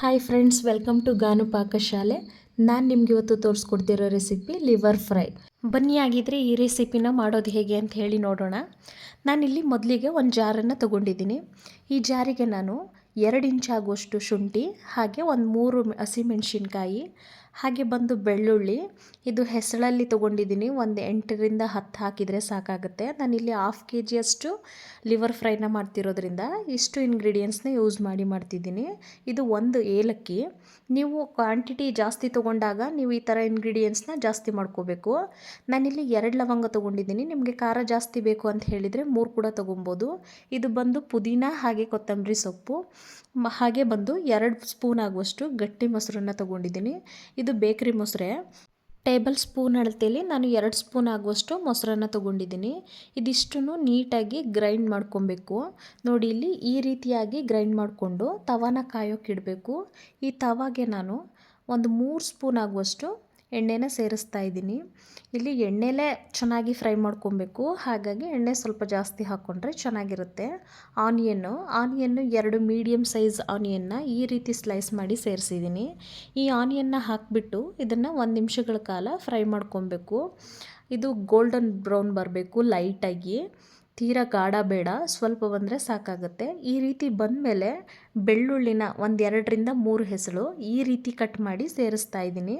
Hi friends welcome to Ganu ಪಾಕಶಾಲೆ ನಾನು ನಿಮ್ಗೆ ಇವತ್ತು ತೋರಿಸ್ಕೊಡ್ತಿರೋ ರೆಸಿಪಿ ಲಿವರ್ ಫ್ರೈ ಬನ್ನಿ ಆಗಿದ್ರೆ ಈ ರೆಸಿಪಿನ ಮಾಡೋದು ಹೇಗೆ ಅಂತ ಹೇಳಿ ನೋಡೋಣ. ನಾನಿಲ್ಲಿ ಮೊದಲಿಗೆ ಒಂದು ಜಾರನ್ನು ತೊಗೊಂಡಿದ್ದೀನಿ. ಈ ಜಾರಿಗೆ ನಾನು ಎರಡು ಇಂಚ್ ಆಗುವಷ್ಟು ಶುಂಠಿ, ಹಾಗೆ ಒಂದು ಮೂರು ಹಸಿಮೆಣಸಿನ್ಕಾಯಿ ಹಾಗೆ ಬಂದು ಬೆಳ್ಳುಳ್ಳಿ. ಇದು ಹೆಸಳಲ್ಲಿ ತೊಗೊಂಡಿದ್ದೀನಿ. ಒಂದು ಎಂಟರಿಂದ ಹತ್ತು ಹಾಕಿದರೆ ಸಾಕಾಗುತ್ತೆ. ನಾನಿಲ್ಲಿ ಹಾಫ್ ಕೆ ಜಿಯಷ್ಟು ಲಿವರ್ ಫ್ರೈನ ಮಾಡ್ತಿರೋದ್ರಿಂದ ಇಷ್ಟು ಇಂಗ್ರೀಡಿಯೆಂಟ್ಸ್ನ ಯೂಸ್ ಮಾಡಿ ಮಾಡ್ತಿದ್ದೀನಿ. ಇದು ಒಂದು ಏಲಕ್ಕಿ. ನೀವು ಕ್ವಾಂಟಿಟಿ ಜಾಸ್ತಿ ತೊಗೊಂಡಾಗ ನೀವು ಈ ಥರ ಇಂಗ್ರೀಡಿಯೆಂಟ್ಸ್ನ ಜಾಸ್ತಿ ಮಾಡ್ಕೋಬೇಕು. ನಾನಿಲ್ಲಿ ಎರಡು ಲವಂಗ ತೊಗೊಂಡಿದ್ದೀನಿ. ನಿಮಗೆ ಖಾರ ಜಾಸ್ತಿ ಬೇಕು ಅಂತ ಹೇಳಿದರೆ ಮೂರು ಕೂಡ ತೊಗೊಬೋದು. ಇದು ಬಂದು ಪುದೀನ ಹಾಗೆ ಕೊತ್ತಂಬರಿ ಸೊಪ್ಪು. ಹಾಗೆ ಬಂದು ಎರಡು ಸ್ಪೂನ್ ಆಗುವಷ್ಟು ಗಟ್ಟಿ ಮೊಸರನ್ನ ತೊಗೊಂಡಿದ್ದೀನಿ. ಬೇಕ್ರಿ ಮೊಸರೆ? ಟೇಬಲ್ ಸ್ಪೂನ್ ಅಳತೆಯಲ್ಲಿ ನಾನು ಎರಡು ಸ್ಪೂನ್ ಆಗುವಷ್ಟು ಮೊಸರನ್ನ ತೊಗೊಂಡಿದ್ದೀನಿ. ಇದಿಷ್ಟು ನೀಟಾಗಿ ಗ್ರೈಂಡ್ ಮಾಡ್ಕೊಬೇಕು. ನೋಡಿ, ಇಲ್ಲಿ ಈ ರೀತಿಯಾಗಿ ಗ್ರೈಂಡ್ ಮಾಡಿಕೊಂಡು ತವಾನ ಕಾಯೋಕ್ಕಿಡಬೇಕು ಈ ತವಾಗೆ ನಾನು ಒಂದು ಮೂರು ಸ್ಪೂನ್ ಆಗುವಷ್ಟು ಎಣ್ಣೆನ ಸೇರಿಸ್ತಾ ಇದ್ದೀನಿ. ಇಲ್ಲಿ ಎಣ್ಣೆಲೇ ಚೆನ್ನಾಗಿ ಫ್ರೈ ಮಾಡ್ಕೊಬೇಕು. ಹಾಗಾಗಿ ಎಣ್ಣೆ ಸ್ವಲ್ಪ ಜಾಸ್ತಿ ಹಾಕ್ಕೊಂಡ್ರೆ ಚೆನ್ನಾಗಿರುತ್ತೆ. ಆನಿಯನ್ನು ಆನಿಯನ್ನು ಎರಡು ಮೀಡಿಯಮ್ ಸೈಜ್ ಆನಿಯನ್ನ ಈ ರೀತಿ ಸ್ಲೈಸ್ ಮಾಡಿ ಸೇರಿಸಿದ್ದೀನಿ. ಈ ಆನಿಯನ್ನ ಹಾಕಿಬಿಟ್ಟು ಇದನ್ನು ಒಂದು ನಿಮಿಷಗಳ ಕಾಲ ಫ್ರೈ ಮಾಡ್ಕೊಬೇಕು. ಇದು ಗೋಲ್ಡನ್ ಬ್ರೌನ್ ಬರಬೇಕು, ಲೈಟಾಗಿ. ತೀರಾ ಗಾಢ ಬೇಡ, ಸ್ವಲ್ಪ ಬಂದರೆ ಸಾಕಾಗುತ್ತೆ. ಈ ರೀತಿ ಬಂದಮೇಲೆ ಬೆಳ್ಳುಳ್ಳಿನ ಒಂದು ಎರಡರಿಂದ ಮೂರು ಹೆಸಳು ಈ ರೀತಿ ಕಟ್ ಮಾಡಿ ಸೇರಿಸ್ತಾ ಇದ್ದೀನಿ.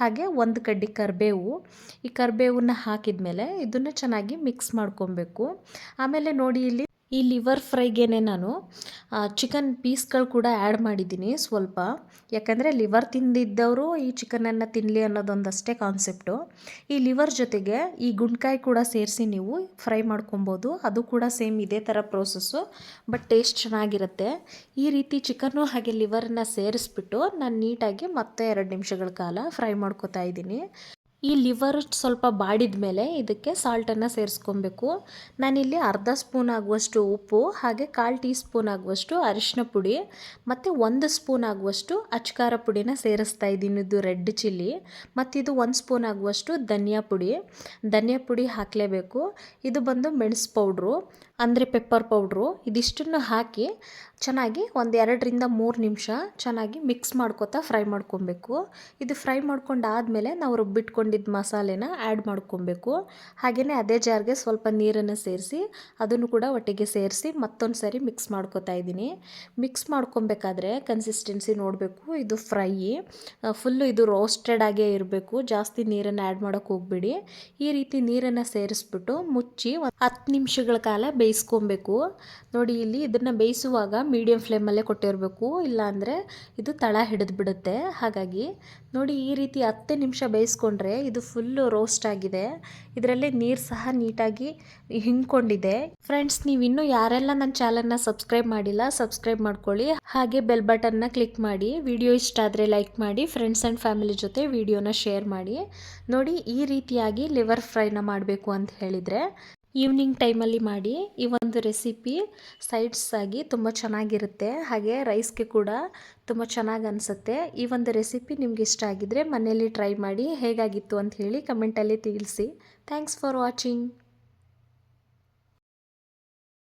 ಹಾಗೆ ಒಂದು ಕಡ್ಡಿ ಕರಿಬೇವು. ಈ ಕರಿಬೇವನ್ನ ಹಾಕಿದ ಮೇಲೆ ಇದನ್ನು ಚೆನ್ನಾಗಿ ಮಿಕ್ಸ್ ಮಾಡ್ಕೊಬೇಕು. ಆಮೇಲೆ ನೋಡಿ ಇಲ್ಲಿ ಈ ಲಿವರ್ ಫ್ರೈಗೇನೆ ನಾನು ಚಿಕನ್ ಪೀಸ್ಗಳು ಕೂಡ ಆ್ಯಡ್ ಮಾಡಿದ್ದೀನಿ ಸ್ವಲ್ಪ. ಯಾಕಂದರೆ ಲಿವರ್ ತಿಂದಿದ್ದವರು ಈ ಚಿಕನನ್ನು ತಿನ್ನಲಿ ಅನ್ನೋದೊಂದಷ್ಟೇ ಕಾನ್ಸೆಪ್ಟು ಈ ಲಿವರ್ ಜೊತೆಗೆ ಈ ಗುಂಡ್ಕಾಯಿ ಕೂಡ ಸೇರಿಸಿ ನೀವು ಫ್ರೈ ಮಾಡ್ಕೊಬೋದು. ಅದು ಕೂಡ ಸೇಮ್ ಇದೇ ಥರ ಪ್ರೋಸೆಸ್ಸು ಬಟ್ ಟೇಸ್ಟ್ ಚೆನ್ನಾಗಿರುತ್ತೆ. ಈ ರೀತಿ ಚಿಕನ್ನು ಹಾಗೆ ಲಿವರನ್ನು ಸೇರಿಸ್ಬಿಟ್ಟು ನಾನು ನೀಟಾಗಿ ಮತ್ತೆ ಎರಡು ನಿಮಿಷಗಳ ಕಾಲ ಫ್ರೈ ಮಾಡ್ಕೊತಾ ಇದ್ದೀನಿ. ಈ ಲಿವರ್ ಸ್ವಲ್ಪ ಬಾಡಿದ ಮೇಲೆ ಇದಕ್ಕೆ ಸಾಲ್ಟನ್ನು ಸೇರಿಸ್ಕೊಬೇಕು. ನಾನಿಲ್ಲಿ ಅರ್ಧ ಸ್ಪೂನ್ ಆಗುವಷ್ಟು ಉಪ್ಪು, ಹಾಗೆ ಕಾಲು ಟೀ ಸ್ಪೂನ್ ಆಗುವಷ್ಟು ಅರಿಶಿನ ಪುಡಿ, ಮತ್ತು ಒಂದು ಸ್ಪೂನ್ ಆಗುವಷ್ಟು ಅಚ್ಕಾರ ಪುಡಿನ ಸೇರಿಸ್ತಾ ಇದ್ದೀನಿ. ಇದು ರೆಡ್ ಚಿಲ್ಲಿ ಮತ್ತಿದು ಒಂದು ಸ್ಪೂನ್ ಆಗುವಷ್ಟು ಧನಿಯಾ ಪುಡಿ. ಧನಿಯಾ ಪುಡಿ ಹಾಕಲೇಬೇಕು. ಇದು ಬಂದು ಮೆಣಸು ಪೌಡ್ರು, ಅಂದರೆ ಪೆಪ್ಪರ್ ಪೌಡ್ರು, ಇದಿಷ್ಟನ್ನು ಹಾಕಿ ಚೆನ್ನಾಗಿ ಒಂದು ಎರಡರಿಂದ ಮೂರು ನಿಮಿಷ ಚೆನ್ನಾಗಿ ಮಿಕ್ಸ್ ಮಾಡ್ಕೋತಾ ಫ್ರೈ ಮಾಡ್ಕೊಬೇಕು. ಇದು ಫ್ರೈ ಮಾಡ್ಕೊಂಡಾದಮೇಲೆ ನಾವು ರುಬ್ಬಿಟ್ಕೊಂಡಿದ್ದ ಮಸಾಲೆನ ಆ್ಯಡ್ ಮಾಡ್ಕೊಬೇಕು. ಹಾಗೆಯೇ ಅದೇ ಜಾರ್ಗೆ ಸ್ವಲ್ಪ ನೀರನ್ನು ಸೇರಿಸಿ, ಅದನ್ನು ಕೂಡ ಒಟ್ಟಿಗೆ ಸೇರಿಸಿ ಮತ್ತೊಂದು ಸರಿ ಮಿಕ್ಸ್ ಮಾಡ್ಕೊತಾ ಇದ್ದೀನಿ. ಮಿಕ್ಸ್ ಮಾಡ್ಕೊಬೇಕಾದ್ರೆ ಕನ್ಸಿಸ್ಟೆನ್ಸಿ ನೋಡಬೇಕು, ಇದು ಫ್ರೈ ಫುಲ್ಲು ಇದು ರೋಸ್ಟೆಡ್ ಆಗೇ ಇರಬೇಕು, ಜಾಸ್ತಿ ನೀರನ್ನು ಆ್ಯಡ್ ಮಾಡೋಕೆ ಹೋಗ್ಬೇಡಿ. ಈ ರೀತಿ ನೀರನ್ನು ಸೇರಿಸ್ಬಿಟ್ಟು ಮುಚ್ಚಿ ಹತ್ತು ನಿಮಿಷಗಳ ಕಾಲ ಬೇಯಿಸ್ಕೊಬೇಕು. ನೋಡಿ, ಇಲ್ಲಿ ಇದನ್ನು ಬೇಯಿಸುವಾಗ ಮೀಡಿಯಂ ಫ್ಲೇಮಲ್ಲೇ ಕೊಟ್ಟಿರಬೇಕು, ಇಲ್ಲಾಂದರೆ ಇದು ತಳ ಹಿಡಿದು ಬಿಡುತ್ತೆ ಹಾಗಾಗಿ ನೋಡಿ, ಈ ರೀತಿ ಹತ್ತು ನಿಮಿಷ ಬೇಯಿಸ್ಕೊಂಡ್ರೆ ಇದು ಫುಲ್ಲು ರೋಸ್ಟ್ ಆಗಿದೆ. ಇದರಲ್ಲಿ ನೀರು ಸಹ ನೀಟಾಗಿ ಹಿಂಕೊಂಡಿದೆ ಫ್ರೆಂಡ್ಸ್ ನೀವು ಇನ್ನೂ ಯಾರೆಲ್ಲ ನನ್ನ ಚಾನಲ್ನ ಸಬ್ಸ್ಕ್ರೈಬ್ ಮಾಡಿಲ್ಲ ಸಬ್ಸ್ಕ್ರೈಬ್ ಮಾಡ್ಕೊಳ್ಳಿ. ಹಾಗೆ ಬೆಲ್ ಬಟನ್ನ ಕ್ಲಿಕ್ ಮಾಡಿ ವಿಡಿಯೋ ಇಷ್ಟ ಆದರೆ ಲೈಕ್ ಮಾಡಿ ಫ್ರೆಂಡ್ಸ್ ಆ್ಯಂಡ್ ಫ್ಯಾಮಿಲಿ ಜೊತೆ ವಿಡಿಯೋನ ಶೇರ್ ಮಾಡಿ. ನೋಡಿ ಈ ರೀತಿಯಾಗಿ ಲಿವರ್ ಫ್ರೈನ ಮಾಡಬೇಕು ಅಂತ ಹೇಳಿದರೆ. ಈವ್ನಿಂಗ್ ಟೈಮಲ್ಲಿ ಮಾಡಿ ಈ ಒಂದು ರೆಸಿಪಿ ಸೈಡ್ಸ್ ಆಗಿ ತುಂಬ ಚೆನ್ನಾಗಿರುತ್ತೆ. ಹಾಗೆ ರೈಸ್ಗೆ ಕೂಡ ತುಂಬ ಚೆನ್ನಾಗಿ ಅನಿಸುತ್ತೆ. ಈ ಒಂದು ರೆಸಿಪಿ ನಿಮ್ಗೆ ಇಷ್ಟ ಆಗಿದ್ರೆ ಮನೆಯಲ್ಲಿ ಟ್ರೈ ಮಾಡಿ ಹೇಗಾಗಿತ್ತು ಅಂತ ಹೇಳಿ ಕಮೆಂಟಲ್ಲಿ ತಿಳಿಸಿ. Thanks for watching